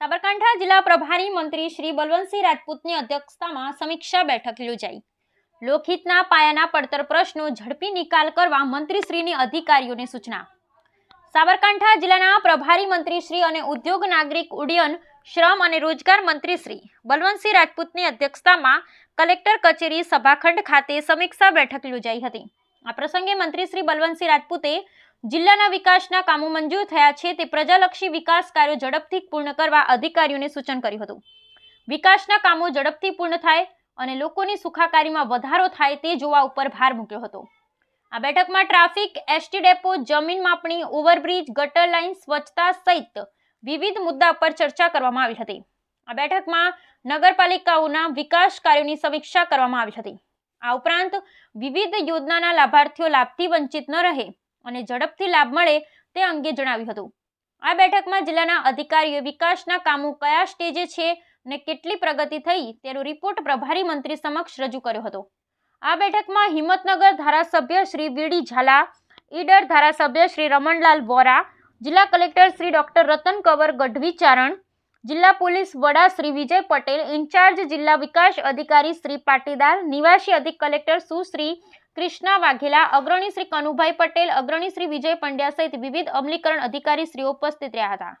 સાબરકાંઠા જિલ્લા પ્રભારી મંત્રી શ્રી બલવંતસિંહ રાજપૂતની અધ્યક્ષતામાં સમીક્ષા બેઠક યોજાઈ. લોકહિતના પાયાના પડતર પ્રશ્નો ઝડપી નિકાલ કરવા મંત્રીશ્રીની અધિકારીઓને સૂચના. સાબરકાંઠા જિલ્લાના પ્રભારી મંત્રીશ્રી અને ઉદ્યોગ નાગરિક ઉડ્ડયન, શ્રમ અને રોજગાર મંત્રીશ્રી બલવંતસિંહ રાજપૂતની અધ્યક્ષતામાં કલેક્ટર કચેરી સભાખંડ ખાતે સમીક્ષા બેઠક યોજાઈ હતી. આ પ્રસંગે મંત્રી શ્રી બલવંતસિંહ રાજપૂતે જિલ્લાના વિકાસના કામો મંજૂર થયા છે તે પ્રજાલક્ષી વિકાસ કાર્યો ઝડપથી પૂર્ણ કરવા અધિકારીઓને સૂચન કર્યું હતું. વિકાસના કામો ઝડપથી પૂર્ણ થાય અને લોકોની સુખાકારીમાં વધારો થાય તે જોવા ઉપર ભાર મૂક્યો હતો. આ બેઠકમાં ટ્રાફિક, એસટી ડેપો, જમીન માપણી, ઓવરબ્રિજ, ગટર લાઇન, સ્વચ્છતા સહિત વિવિધ મુદ્દા પર ચર્ચા કરવામાં આવી હતી. આ બેઠકમાં નગરપાલિકાઓના વિકાસ કાર્યોની સમીક્ષા કરવામાં આવી હતી. આ ઉપરાંત વિવિધ યોજનાના લાભાર્થીઓ લાભથી વંચિત ન રહે અને ઝડપથી લાભ મળે તે અંગે જણાવ્યું હતું. આ બેઠકમાં જિલ્લાના અધિકારીઓ વિકાસના કામો કયા સ્ટેજે છે અને કેટલી પ્રગતિ થઈ તેનો રિપોર્ટ પ્રભારી મંત્રી સમક્ષ રજૂ કર્યો હતો. આ બેઠકમાં હિંમતનગર ધારાસભ્ય શ્રી વીડી ઝાલા, ઈડર ધારાસભ્ય શ્રી રમણલાલ વોરા, જિલ્લા collector Shri doctor Ratan cover Gadhvi Charan જિલ્લા પોલીસ વડા શ્રી વિજય પટેલ, ઇન્ચાર્જ જિલ્લા વિકાસ અધિકારી શ્રી પાટીદાર, નિવાસી અધિક કલેક્ટર સુશ્રી કૃષ્ણા વાઘેલા, અગ્રણી શ્રી કનુભાઈ પટેલ, અગ્રણી શ્રી વિજય પંડ્યા સહિત વિવિધ અમલીકરણ અધિકારી શ્રીઓ ઉપસ્થિત રહ્યા હતા.